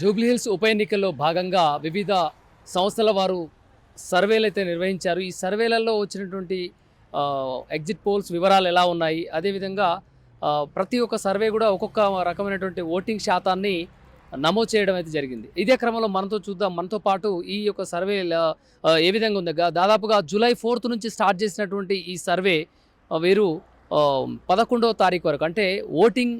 జూబ్లీహిల్స్ ఉప ఎన్నికల్లో భాగంగా వివిధ సంస్థల వారు సర్వేలు అయితే నిర్వహించారు. ఈ సర్వేలలో వచ్చినటువంటి ఎగ్జిట్ పోల్స్ వివరాలు ఎలా ఉన్నాయి? అదేవిధంగా ప్రతి ఒక్క సర్వే కూడా ఒక్కొక్క రకమైనటువంటి ఓటింగ్ శాతాన్ని నమోదు చేయడం అయితే జరిగింది. ఇదే క్రమంలో మనతో చూద్దాం. మనతో పాటు ఈ యొక్క సర్వే ఏ విధంగా ఉంది? దాదాపుగా జూలై ఫోర్త్ నుంచి స్టార్ట్ చేసినటువంటి ఈ సర్వే వీరు పదకొండవ తారీఖు వరకు. అంటే ఓటింగ్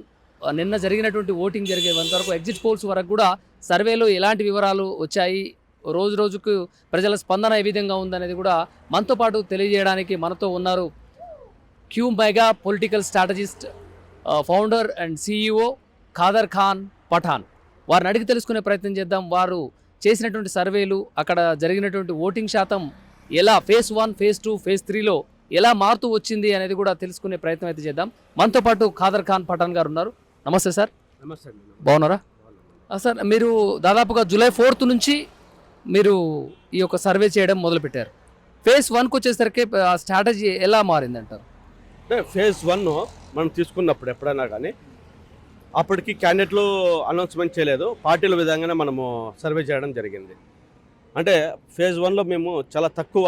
నిన్న జరిగినటువంటి ఓటింగ్ జరిగే వరకు ఎగ్జిట్ పోల్స్ వరకు కూడా సర్వేలో ఎలాంటి వివరాలు వచ్చాయి? రోజు రోజుకు ప్రజల స్పందన ఏ విధంగా ఉందనేది కూడా మనతో పాటు తెలియజేయడానికి మనతో ఉన్నారు Q mega political strategist founder and CEO Khadar Khan Pathan. వారిని అడిగి తెలుసుకునే ప్రయత్నం చేద్దాం. వారు చేసినటువంటి సర్వేలు అక్కడ జరిగినటువంటి ఓటింగ్ శాతం ఎలా phase one phase two phase త్రీలో ఎలా మారుతూ వచ్చింది అనేది కూడా తెలుసుకునే ప్రయత్నం అయితే చేద్దాం. మనతో పాటు ఖాదర్ ఖాన్ పఠాన్ గారు ఉన్నారు. నమస్తే సార్. నమస్తే బాగున్నారా? సార్ మీరు దాదాపుగా జూలై ఫోర్త్ నుంచి మీరు ఈ యొక్క సర్వే చేయడం మొదలుపెట్టారు. ఫేజ్ వన్కి వచ్చేసరికి ఆ స్ట్రాటజీ ఎలా మారిందంటారు? అంటే ఫేజ్ వన్ మనం తీసుకున్నప్పుడు ఎప్పుడైనా కానీ అప్పటికి క్యాండిడేట్లు అనౌన్స్మెంట్ చేయలేదు. పార్టీల విధంగానే మనము సర్వే చేయడం జరిగింది. అంటే ఫేజ్ వన్లో మేము చాలా తక్కువ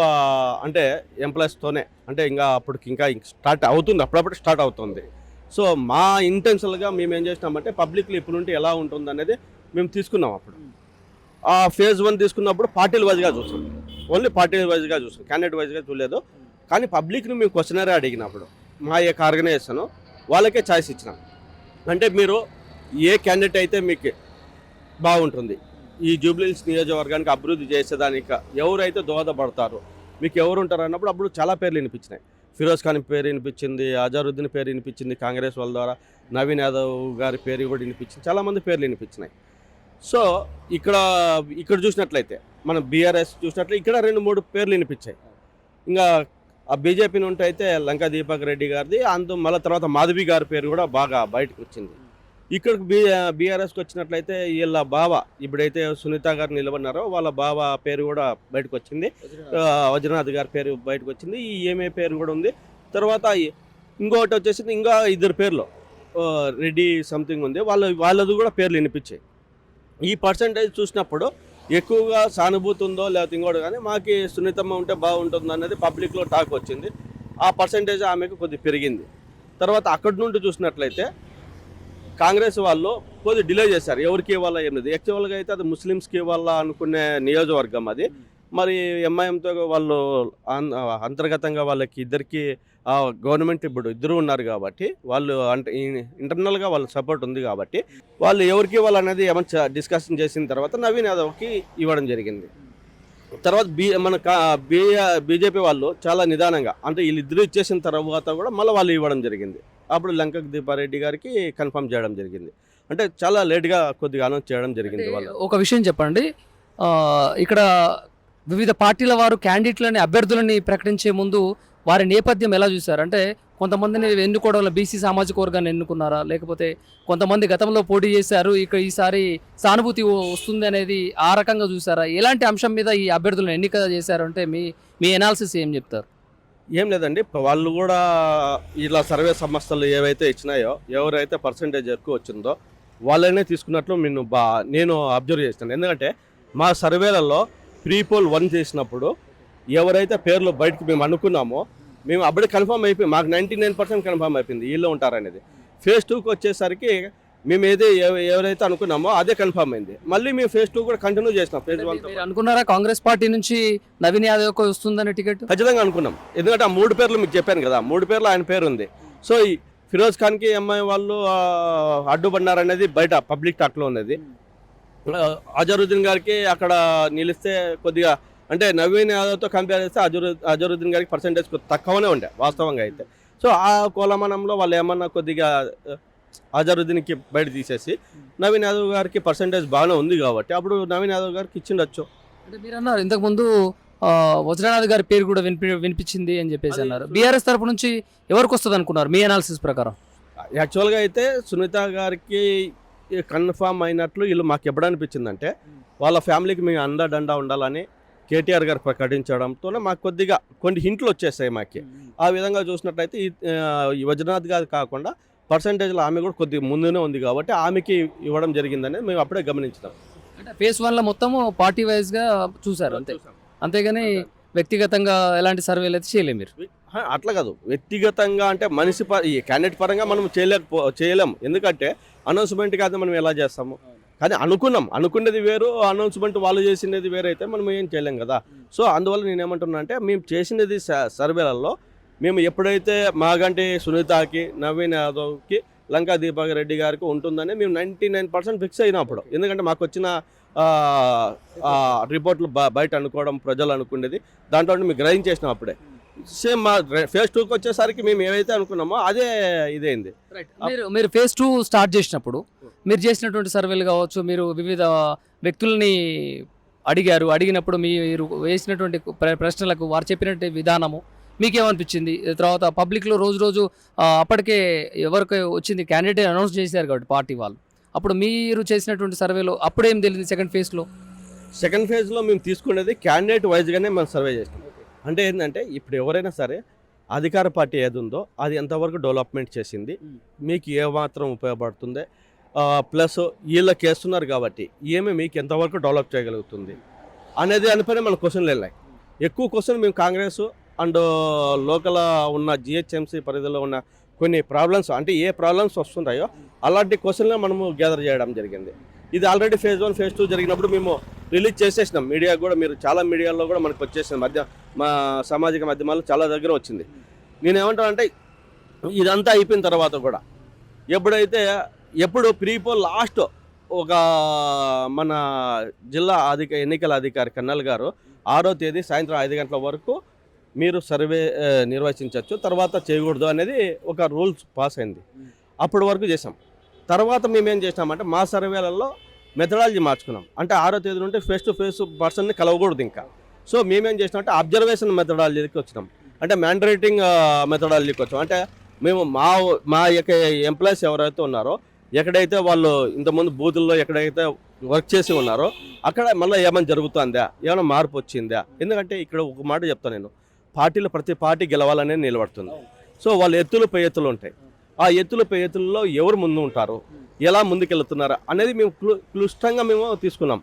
అంటే ఎంప్లాయీస్తోనే అంటే ఇంకా అప్పటికి ఇంకా స్టార్ట్ అవుతుంది. అప్పుడప్పుడు స్టార్ట్ అవుతుంది. సో మా ఇంటెన్షనల్గా మేము ఏం చేసినామంటే పబ్లిక్లో ఇప్పుడు నుండి ఎలా ఉంటుంది అనేది మేము తీసుకున్నాం అప్పుడు. ఆ ఫేజ్ వన్ తీసుకున్నప్పుడు పార్టీల వైజ్గా చూసాం. ఓన్లీ పార్టీల వైజ్గా చూసాం. క్యాండిడేట్ వైజ్గా చూడలేదు. కానీ పబ్లిక్ని మేము క్వశ్చనరే అడిగినప్పుడు మా యొక్క ఆర్గనైజేషన్ వాళ్ళకే ఛాయిస్ ఇచ్చినాం. అంటే మీరు ఏ క్యాండిడేట్ అయితే మీకు బాగుంటుంది ఈ జూబ్లీహిల్స్ నియోజకవర్గానికి అభివృద్ధి చేసేదానికి ఎవరైతే దోహదపడతారు మీకు ఎవరు ఉంటారు అన్నప్పుడు అప్పుడు చాలా పేర్లు వినిపించినాయి. ఫిరోజ్ ఖాన్ పేరు వినిపించింది అజారుద్దీన్ పేరు వినిపించింది కాంగ్రెస్ వాళ్ళ ద్వారా నవీన్ యాదవ్ గారి పేరు కూడా వినిపించింది చాలామంది పేర్లు వినిపించినాయి. సో ఇక్కడ ఇక్కడ చూసినట్లయితే మనం బీఆర్ఎస్ చూసినట్లయితే ఇక్కడ రెండు మూడు పేర్లు వినిపించాయి. ఇంకా ఆ బీజేపీ నుండి అయితే లంకా దీపక్ రెడ్డి గారిది అందు మళ్ళీ తర్వాత మాధవి గారి పేరు కూడా బాగా బయటకు వచ్చింది. ఇక్కడికి బీ బీఆర్ఎస్కి వచ్చినట్లయితే వీళ్ళ బావ ఇప్పుడైతే సునీత గారు నిలబడినారో వాళ్ళ బావ పేరు కూడా బయటకు వచ్చింది వజ్రనాథ్ గారి పేరు బయటకు వచ్చింది ఈ ఏమే పేరు కూడా ఉంది. తర్వాత ఇంకొకటి వచ్చేసి ఇంకా ఇద్దరు పేర్లు. రెడ్డి సంథింగ్ ఉంది. వాళ్ళ వాళ్ళది కూడా పేర్లు వినిపించాయి. ఈ పర్సంటేజ్ చూసినప్పుడు ఎక్కువగా సానుభూతి ఉందో లేకపోతే ఇంకోటి కానీ మాకు సున్నితమ్మ ఉంటే బాగుంటుంది అనేది పబ్లిక్లో టాక్ వచ్చింది. ఆ పర్సంటేజ్ ఆమెకు కొద్దిగా పెరిగింది. తర్వాత అక్కడి నుండి చూసినట్లయితే కాంగ్రెస్ వాళ్ళు కొద్దిగా డిలే చేశారు. ఎవరికి ఇవ్వాలా ఏం లేదు. యాక్చువల్గా అయితే అది ముస్లిమ్స్కి ఇవ్వాలా అనుకునే నియోజకవర్గం అది. మరి ఎంఐఎంతో వాళ్ళు అన్- అంతర్గతంగా వాళ్ళకి ఇద్దరికి గవర్నమెంట్ ఇప్పుడు ఇద్దరు ఉన్నారు కాబట్టి వాళ్ళు అంటే ఇంటర్నల్గా వాళ్ళ సపోర్ట్ ఉంది కాబట్టి వాళ్ళు ఎవరికి ఇవ్వాలనేది ఏమైనా డిస్కషన్ చేసిన తర్వాత నవీన్ యాదవ్కి ఇవ్వడం జరిగింది. తర్వాత బీ మన బీ బీజేపీ వాళ్ళు చాలా నిదానంగా అంటే వీళ్ళిద్దరూ ఇచ్చేసిన తర్వాత కూడా మళ్ళీ వాళ్ళు ఇవ్వడం జరిగింది. అప్పుడు లంక దీపారెడ్డి గారికి కన్ఫర్మ్ చేయడం జరిగింది. అంటే చాలా లేట్గా కొద్దిగా అనౌన్స్ చేయడం జరిగింది వాళ్ళు ఒక విషయం చెప్పండి. ఇక్కడ వివిధ పార్టీల వారు క్యాండిడేట్లని అభ్యర్థులని ప్రకటించే ముందు వారి నేపథ్యం ఎలా చూశారు? అంటే కొంతమందిని ఎన్నుకోవడం వల్ల బీసీ సామాజిక వర్గాన్ని ఎన్నుకున్నారా? లేకపోతే కొంతమంది గతంలో పోటీ చేశారు ఇక్కడ ఈసారి సానుభూతి వస్తుంది అనేది ఆ రకంగా చూసారా ఎలాంటి అంశం మీద ఈ అభ్యర్థులను ఎన్నిక చేశారు? అంటే మీ మీ ఎనాలిసిస్ ఏం చెప్తారు? ఏం లేదండి. వాళ్ళు కూడా ఇలా సర్వే సంస్థలు ఏవైతే ఇచ్చినాయో ఎవరైతే పర్సంటేజ్ ఎక్కువ వచ్చిందో వాళ్ళనే తీసుకున్నట్లు నేను బా నేను అబ్జర్వ్ చేస్తాను ఎందుకంటే మా సర్వేలలో ప్రీ పోల్ వన్ చేసినప్పుడు ఎవరైతే పేర్లు బయటకు మేము అనుకున్నామో మేము అప్పుడే కన్ఫర్మ్ అయిపోయి మాకు నైంటీ నైన్ పర్సెంట్ కన్ఫర్మ్ అయిపోయింది. వీళ్ళు ఉంటారనేది. ఫేజ్ టూకి వచ్చేసరికి మేము ఏదే ఎవ- ఎవరైతే అనుకున్నామో అదే కన్ఫర్మ్ అయింది. మళ్ళీ మేము ఫేజ్ టూ కూడా కంటిన్యూ చేసినాం ఫేజ్ వన్ అనుకున్నారా కాంగ్రెస్ పార్టీ నుంచి నవీన్ యాదవ్ వస్తుందనే టికెట్? ఖచ్చితంగా అనుకున్నాం. ఎందుకంటే ఆ మూడు పేర్లు మీకు చెప్పాను కదా మూడు పేర్లు ఆయన పేరు ఉంది. సో ఈ ఫిరోజ్ ఖాన్కి ఎంఐ వాళ్ళు అడ్డుపడినారనేది బయట పబ్లిక్ టాక్లో ఉన్నది. అజరుద్దీన్ గారికి అక్కడ నిలిస్తే కొద్దిగా అంటే నవీన్ యాదవ్తో కంపేర్ చేస్తే అజరు అజరుద్దీన్ గారికి పర్సంటేజ్ తక్కువనే ఉండే వాస్తవంగా అయితే. సో ఆ కోలమానంలో వాళ్ళు ఏమన్నా కొద్దిగా అజరుద్దీన్కి బయట తీసేసి నవీన్ యాదవ్ గారికి పర్సంటేజ్ బాగానే ఉంది కాబట్టి అప్పుడు నవీన్ యాదవ్ గారికి ఇచ్చిండొచ్చు. అంటే మీరు అన్నారు ఇంతకుముందు వజ్రనాథ్ గారి పేరు కూడా వినిపి వినిపించింది అని చెప్పేసి అన్నారు. బీఆర్ఎస్ తరపు నుంచి ఎవరికి వస్తుంది అనుకున్నారు మీ అనాలిసిస్ ప్రకారం? యాక్చువల్గా అయితే సునీత గారికి కన్ఫామ్ అయినట్లు వీళ్ళు మాకు ఎప్పుడు అనిపించిందంటే వాళ్ళ ఫ్యామిలీకి మేము అండదండ ఉండాలని కేటీఆర్ గారు ప్రకటించడంతోనే మాకు కొద్దిగా కొన్ని హింట్లు వచ్చేసాయి మాకు. ఆ విధంగా చూసినట్లయితే ఈ వజ్రనాథ్ గారు కాకుండా పర్సంటేజ్లో ఆమె కూడా కొద్దిగా ముందునే ఉంది కాబట్టి ఆమెకి ఇవ్వడం జరిగిందనేది మేము అప్పుడే గమనించినాం. అంటే ఫేస్ వన్లో మొత్తం పార్టీ వైజ్గా చూసారు అంతే. అంతేగాని వ్యక్తిగతంగా ఎలాంటి సర్వేలు అయితే చేయలేము మీరు. అట్లా కాదు. వ్యక్తిగతంగా అంటే మనిషి ఈ క్యాండిడేట్ పరంగా మనం చేయలేకపో చేయలేం. ఎందుకంటే అనౌన్స్మెంట్ కాదు మనం ఎలా చేస్తాము? కానీ అనుకున్నాం. అనుకున్నది వేరు అనౌన్స్మెంట్ వాళ్ళు చేసినది వేరు అయితే మనం ఏం చేయలేం కదా. సో అందువల్ల నేను ఏమంటున్నా అంటే మేము చేసినది సర్వేలలో మేము ఎప్పుడైతే మాగంటి సునీతకి నవీన్ యాదవ్కి లంకా దీపక్ రెడ్డి గారికి ఉంటుందని మేము నైంటీ నైన్ పర్సెంట్ ఫిక్స్ అయినప్పుడు ఎందుకంటే మాకు వచ్చిన రిపోర్ట్లు బయట అనుకోవడం ప్రజలు అనుకునేది దాంట్లో మేము గ్రహించేసినాం అప్పుడే. సేమ్ మా ఫేస్ టూకి వచ్చేసరికి మేము ఏవైతే అనుకున్నామో అదే ఇదేంది. మీరు మీరు ఫేజ్ టూ స్టార్ట్ చేసినప్పుడు మీరు చేసినటువంటి సర్వేలు కావచ్చు మీరు వివిధ వ్యక్తుల్ని అడిగారు అడిగినప్పుడు మీరు వేసినటువంటి ప్ర- ప్రశ్నలకు వారు చెప్పినటువంటి విధానము మీకేమనిపించింది? తర్వాత పబ్లిక్లో రోజు రోజు అప్పటికే ఎవరికి వచ్చింది క్యాండిడేట్ అనౌన్స్ చేశారు కాబట్టి పార్టీ వాళ్ళు. అప్పుడు మీరు చేసినటువంటి సర్వేలో అప్పుడేం తెలియదు సెకండ్ ఫేజ్లో? సెకండ్ ఫేజ్లో మేము తీసుకునేది క్యాండిడేట్ వైజ్గానే మేము సర్వే చేస్తాం అంటే ఏంటంటే ఇప్పుడు ఎవరైనా సరే అధికార పార్టీ ఏది ఉందో అది ఎంతవరకు డెవలప్మెంట్ చేసింది మీకు ఏ మాత్రం ఉపయోగపడుతుంది ప్లస్ వీళ్ళకి వేస్తున్నారు కాబట్టి ఏమి మీకు ఎంతవరకు డెవలప్ చేయగలుగుతుంది అనేది అనిపైన మన క్వశ్చన్లు వెళ్ళాయి. ఎక్కువ క్వశ్చన్ మేము కాంగ్రెస్ అండ్ లోకల్ ఉన్న జిహెచ్ఎంసీ పరిధిలో ఉన్న కొన్ని ప్రాబ్లమ్స్ అంటే ఏ ప్రాబ్లమ్స్ వస్తుంటాయో అలాంటి క్వశ్చన్లే మనము గ్యాదర్ చేయడం జరిగింది. ఇది already phase one phase two జరిగినప్పుడు మేము రిలీజ్ చేసేసినాం. మీడియా కూడా మీరు చాలా మీడియాలో కూడా మనకు వచ్చేసింది. మధ్య మా సామాజిక మాధ్యమాలు చాలా దగ్గర వచ్చింది. నేనేమంటానంటే ఇదంతా అయిపోయిన తర్వాత కూడా ఎప్పుడైతే ఎప్పుడు ప్రీపో లాస్ట్ ఒక మన జిల్లా అధిక ఎన్నికల అధికారి కన్నల్ గారు ఆరో తేదీ సాయంత్రం ఐదు గంటల వరకు మీరు సర్వే నిర్వహించవచ్చు తర్వాత చేయకూడదు అనేది ఒక రూల్స్ పాస్ అయింది. అప్పటి వరకు చేసాం తర్వాత మేమేం చేసినామంటే మా సర్వేలలో మెథడాలజీ మార్చుకున్నాం. అంటే ఆరో తేదీ నుండి ఫేస్ టు ఫేస్ పర్సన్ని కలవకూడదు ఇంకా. సో మేమేం చేసినామంటే అబ్జర్వేషన్ మెథడాలజీకి వచ్చినాం. అంటే మ్యాండరేటింగ్ మెథడాలజీకి వచ్చాం. అంటే మేము మా మా యొక్క ఎంప్లాయీస్ ఎవరైతే ఉన్నారో ఎక్కడైతే వాళ్ళు ఇంతకుముందు బూతుల్లో ఎక్కడైతే వర్క్ చేసి ఉన్నారో అక్కడ మళ్ళీ ఏమైనా జరుగుతుందా? ఏమైనా మార్పు వచ్చిందా? ఎందుకంటే ఇక్కడ ఒక మాట చెప్తాను నేను. పార్టీలు ప్రతి పార్టీ గెలవాలనే నిలబడుతుంది. సో వాళ్ళ ఎత్తులు పై ఎత్తులు ఉంటాయి. ఆ ఎత్తులు పై ఎత్తుల్లో ఎవరు ముందు ఉంటారు? ఎలా ముందుకెళ్తున్నారు? అనేది మేము క్లు క్లుష్టంగా మేము తీసుకున్నాం.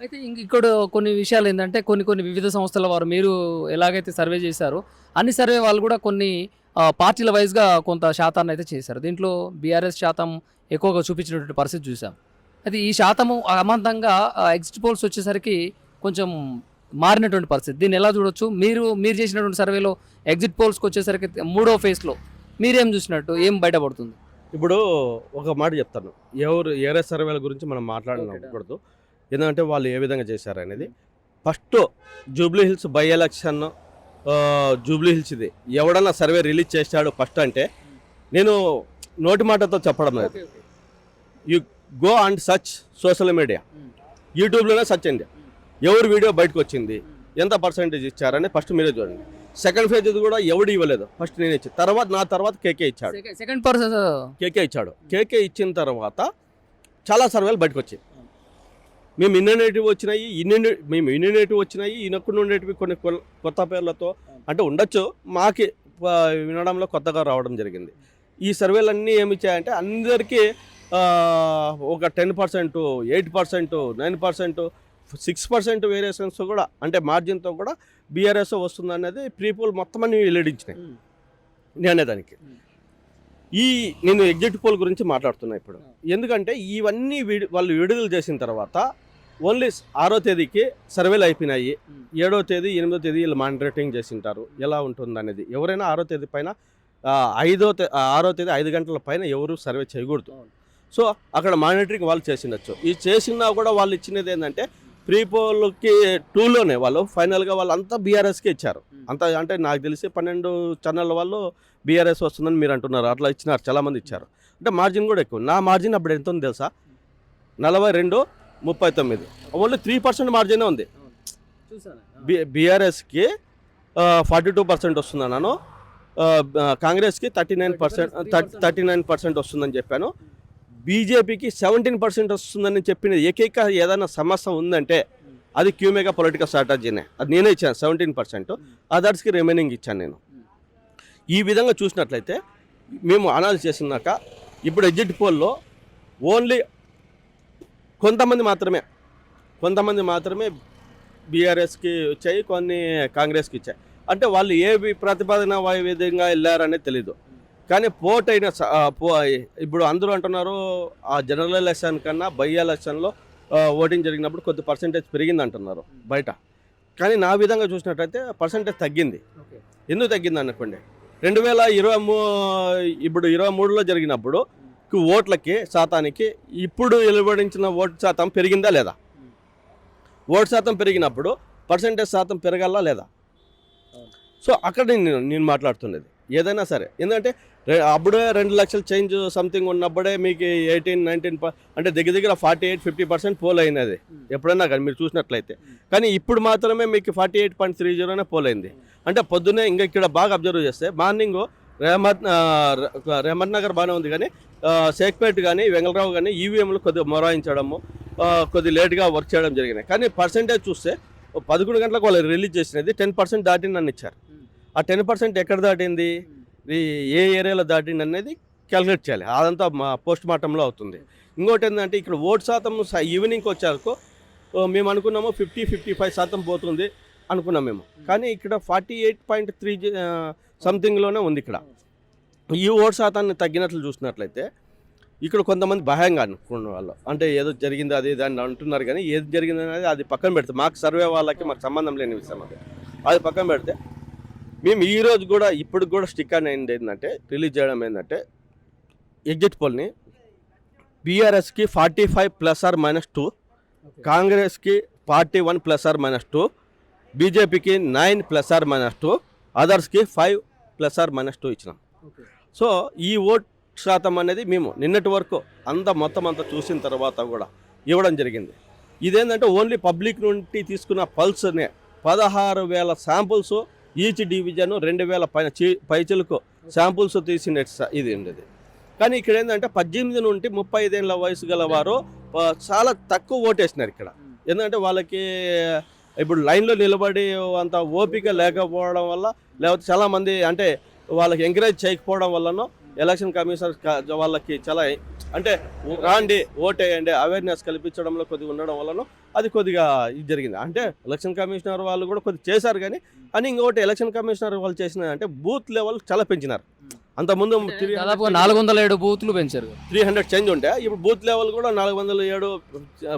అయితే ఇంక ఇక్కడ కొన్ని విషయాలు ఏంటంటే కొన్ని కొన్ని వివిధ సంస్థల వారు మీరు ఎలాగైతే సర్వే చేశారో అన్ని సర్వే వాళ్ళు కూడా కొన్ని పార్టీల వైజ్గా కొంత శాతాన్ని అయితే చేశారు. దీంట్లో బీఆర్ఎస్ శాతం ఎక్కువగా చూపించినటువంటి పరిస్థితి చూసాం అయితే ఈ శాతము అమాంతంగా ఎగ్జిట్ పోల్స్ వచ్చేసరికి కొంచెం మారినటువంటి పరిస్థితి. దీన్ని ఎలా చూడొచ్చు? మీరు మీరు చేసినటువంటి సర్వేలో ఎగ్జిట్ పోల్స్కి వచ్చేసరికి మూడో ఫేజ్లో మీరేం చూసినట్టు? ఏం బయటపడుతుంది? ఇప్పుడు ఒక మాట చెప్తాను. ఎవరు ఏరే సర్వేల గురించి మనం మాట్లాడకూడదు ఎందుకంటే వాళ్ళు ఏ విధంగా చేశారు అనేది. First Jubilee Hills by election Jubilee Hills ఇది. ఎవడన్నా సర్వే రిలీజ్ చేశాడు ఫస్ట్ అంటే నేను నోటి మాటతో చెప్పడం లేదు. You go and search social media. యూట్యూబ్లోనే search అండి ఎవరు వీడియో బయటకు వచ్చింది? ఎంత పర్సంటేజ్ ఇచ్చారని ఫస్ట్ మీరే చూడండి. సెకండ్ ఫేజ్ ఇది కూడా ఎవడు ఇవ్వలేదు? ఫస్ట్ నేను ఇచ్చి తర్వాత నా తర్వాత కేకే ఇచ్చాడు. సెకండ్ పర్సన్ కేకే ఇచ్చాడు. కేకే ఇచ్చిన తర్వాత చాలా సర్వేలు బయటకు వచ్చాయి. మేము ఇన్నోనేటివ్ వచ్చినాయి ఇన్ని మేము ఇన్నోనేటివ్ వచ్చినాయి ఈయనకుండా ఉండేటివి కొన్ని కొత్త పేర్లతో అంటే ఉండొచ్చు. మాకి వినడంలో కొత్తగా రావడం జరిగింది. ఈ సర్వేలన్నీ ఏమి ఇచ్చాయంటే అందరికీ ఒక ten percent eight percent nine percent six percent variations కూడా అంటే మార్జిన్తో కూడా బీఆర్ఎస్ వస్తుంది అనేది ప్రీపోల్ మొత్తం అన్ని వెల్లడించినాయి. నేను అనేదానికి ఈ నేను ఎగ్జిట్ పోల్ గురించి మాట్లాడుతున్నా ఇప్పుడు. ఎందుకంటే ఇవన్నీ వాళ్ళు విడుదల చేసిన తర్వాత ఓన్లీ ఆరో తేదీకి సర్వేలు అయిపోయినాయి. ఏడో తేదీ ఎనిమిదో తేదీ వీళ్ళు మానిటరింగ్ చేసింటారు. ఎలా ఉంటుంది అనేది ఎవరైనా ఆరో తేదీ పైన ఐదో ఆరో తేదీ ఐదు గంటల పైన ఎవరు సర్వే చేయకూడదు. సో అక్కడ మానిటరింగ్ వాళ్ళు చేసిండొచ్చు. ఈ చేసినా కూడా వాళ్ళు ఇచ్చినది ఏంటంటే ప్రీపోల్కి టూలోనే వాళ్ళు. ఫైనల్గా వాళ్ళు అంతా బీఆర్ఎస్కే ఇచ్చారు. అంత అంటే నాకు తెలిసి పన్నెండు ఛానళ్ళ వాళ్ళు బీఆర్ఎస్ వస్తుందని మీరు అంటున్నారు. అట్లా ఇచ్చినారు. చాలామంది ఇచ్చారు. అంటే మార్జిన్ కూడా ఎక్కువ. నా మార్జిన్ అప్పుడు ఎంత ఉంది తెలుసా? నలభై రెండు ముప్పై తొమ్మిది. ఓన్లీ త్రీ పర్సెంట్ మార్జినే ఉంది. బి బీఆర్ఎస్కి ఫార్టీ టూ పర్సెంట్ వస్తుంది అన్నాను. ఆ, ఆ, కాంగ్రెస్కి thirty nine percent thirty nine percent వస్తుందని చెప్పాను. బీజేపీకి సెవెంటీన్ పర్సెంట్ వస్తుందని చెప్పిన ఏకైక ఏదైనా సమస్య ఉందంటే అది క్యూమేగా పొలిటికల్ స్ట్రాటజీనే అది నేనే ఇచ్చాను సెవెంటీన్ పర్సెంట్ అదర్స్కి రిమైనింగ్ ఇచ్చాను నేను. ఈ విధంగా చూసినట్లయితే మేము అనాలిసిస్ చేసినాక ఇప్పుడు ఎగ్జిట్ పోల్లో ఓన్లీ కొంతమంది మాత్రమే కొంతమంది మాత్రమే బీఆర్ఎస్కి వచ్చాయి కొన్ని కాంగ్రెస్కి ఇచ్చాయి అంటే వాళ్ళు ఏ ప్రతిపాదన విధంగా వెళ్ళారనేది తెలీదు. కానీ పోట్ అయిన ఇప్పుడు అందరూ అంటున్నారు ఆ జనరల్ ఎలక్షన్ కన్నా బై ఎలక్షన్లో ఓటింగ్ జరిగినప్పుడు కొద్ది పర్సంటేజ్ పెరిగింది అంటున్నారు బయట. కానీ నా విధంగా చూసినట్టయితే పర్సంటేజ్ తగ్గింది. ఎందుకు తగ్గింది అనుకోండి? రెండు వేల ఇరవై మూ ఇప్పుడు ఇరవై మూడులో జరిగినప్పుడు ఓట్లకి శాతానికి ఇప్పుడు వెలువడించిన ఓటు శాతం పెరిగిందా లేదా? ఓటు శాతం పెరిగినప్పుడు పర్సంటేజ్ శాతం పెరగాలా లేదా? సో అక్కడ నేను నేను మాట్లాడుతున్నది. ఏదైనా సరే. ఎందుకంటే అప్పుడే రెండు లక్షల చేంజ్ సంథింగ్ ఉన్నప్పుడే మీకు ఎయిటీన్ నైన్టీన్ అంటే దగ్గర దగ్గర forty eight fifty percent poll అయినది ఎప్పుడైనా కానీ మీరు చూసినట్లయితే. కానీ ఇప్పుడు మాత్రమే మీకు ఫార్టీ ఎయిట్ పాయింట్ త్రీ జీరోనే పోల్ అయింది. అంటే పొద్దున్నే ఇంకా ఇక్కడ బాగా అబ్జర్వ్ చేస్తే మార్నింగ్ రేమత్ ఆ, ర- రేమత్ నగర్ బాగానే ఉంది కానీ ఆ, షేక్పేట్ కానీ వెంగళరావు కానీ ఈవీఎంలు కొద్దిగా మొరాయించడము ఆ, కొద్ది లేట్గా వర్క్ చేయడం జరిగినాయి. కానీ పర్సెంటేజ్ చూస్తే పదకొండు గంటలకు వాళ్ళు రిలీజ్ చేసినది టెన్ పర్సెంట్ దాటిందని ఇచ్చారు. ఆ టెన్ పర్సెంట్ ఎక్కడ దాటింది? ఇది ఏ ఏరియాలో దాటింది అనేది క్యాలిక్యులేట్ చేయాలి. అదంతా మా పోస్ట్ మార్టంలో అవుతుంది. ఇంకోటి ఏంటంటే ఇక్కడ ఓటు శాతం ఈవినింగ్కి వచ్చాక మేము అనుకున్నాము ఫిఫ్టీ ఫిఫ్టీ ఫైవ్ శాతం పోతుంది అనుకున్నాం మేము. కానీ ఇక్కడ ఫార్టీ ఎయిట్ పాయింట్ త్రీ సంథింగ్లోనే ఉంది ఇక్కడ. ఈ ఓటు శాతాన్ని తగ్గినట్లు చూసినట్లయితే ఇక్కడ కొంతమంది భయంగా అనుకున్న వాళ్ళు. అంటే ఏదో జరిగింది అది దాన్ని అంటున్నారు కానీ ఏది జరిగింది అనేది అది పక్కన పెడితే మాకు సర్వే వాళ్ళకి మాకు సంబంధం లేని విషయం అది. అది పక్కన పెడితే మేము ఈ రోజు కూడా ఇప్పుడు కూడా స్టిక్ అని అయింది ఏంటంటే రిలీజ్ చేయడం ఏంటంటే ఎగ్జిట్ పోల్ని బీఆర్ఎస్కి forty five plus or minus two కాంగ్రెస్కి forty one plus or minus two బీజేపీకి nine plus or minus two అదర్స్కి five plus or minus two ఇచ్చినాం. సో ఈ ఓట్ శాతం అనేది మేము నిన్నటి వరకు అంతా మొత్తం అంతా చూసిన తర్వాత కూడా ఇవ్వడం జరిగింది. ఇదేంటంటే ఓన్లీ పబ్లిక్ నుండి తీసుకున్న పల్స్నే పదహారు వేల శాంపుల్స్ ఈచ్ డివిజన్ రెండు వేల పై పైచలకు శాంపుల్స్ తీసిన స- ఇది ఉండేది. కానీ ఇక్కడ ఏంటంటే పద్దెనిమిది నుండి ముప్పై ఐదేళ్ళ వయసు గల వారు చాలా తక్కువ ఓటేసినారు ఇక్కడ. ఎందుకంటే వాళ్ళకి ఇప్పుడు లైన్లో నిలబడి అంత ఓపిక లేకపోవడం వల్ల లేకపోతే చాలామంది అంటే వాళ్ళకి ఎంకరేజ్ చేయకపోవడం వల్లనో ఎలక్షన్ కమిషనర్ వాళ్ళకి చాలా అంటే రాండి ఓటేయండి అవేర్నెస్ కల్పించడంలో కొద్దిగా ఉండడం వల్లనో అది కొద్దిగా ఇది జరిగింది. అంటే ఎలక్షన్ కమిషనర్ వాళ్ళు కూడా కొద్దిగా చేశారు కానీ అని ఇంకొకటి ఎలక్షన్ కమిషనర్ వాళ్ళు చేసిన అంటే బూత్ లెవెల్ చాలా పెంచినారు. అంతకుముందు దాదాపుగా నాలుగు వందల ఏడు బూత్లు పెంచారు. త్రీ హండ్రెడ్ చేంజ్ ఉంటే ఇప్పుడు బూత్ లెవెల్ కూడా నాలుగు వందల ఏడు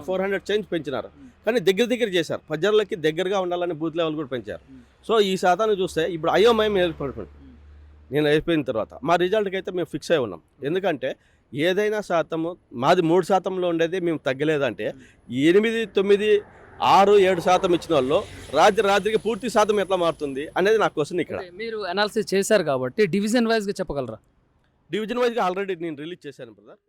ఫోర్ హండ్రెడ్ చేంజ్ పెంచినారు. కానీ దగ్గర దగ్గర చేశారు. ప్రజలకి దగ్గరగా ఉండాలని బూత్ లెవెల్ కూడా పెంచారు. సో ఈ శాతాన్ని చూస్తే ఇప్పుడు అయోమయం ఏర్పడిపోయింది నేను అయిపోయిన తర్వాత. మా రిజల్ట్కి అయితే మేము ఫిక్స్ అయి ఉన్నాం. ఎందుకంటే ఏదైనా శాతము మాది మూడు శాతంలో ఉండేది మేము తగ్గలేదంటే ఎనిమిది తొమ్మిది ఆరు ఏడు శాతం ఇచ్చిన వాళ్ళు రాత్రి రాత్రికి పూర్తి శాతం ఎట్లా మారుతుంది అనేది నా క్వశ్చన్ ఇక్కడ. మీరు అనాలిసిస్ చేశారు కాబట్టి డివిజన్ వైజ్గా చెప్పగలరా? డివిజన్ వైజ్గా ఆల్రెడీ నేను రిలీజ్ చేశాను బ్రదర్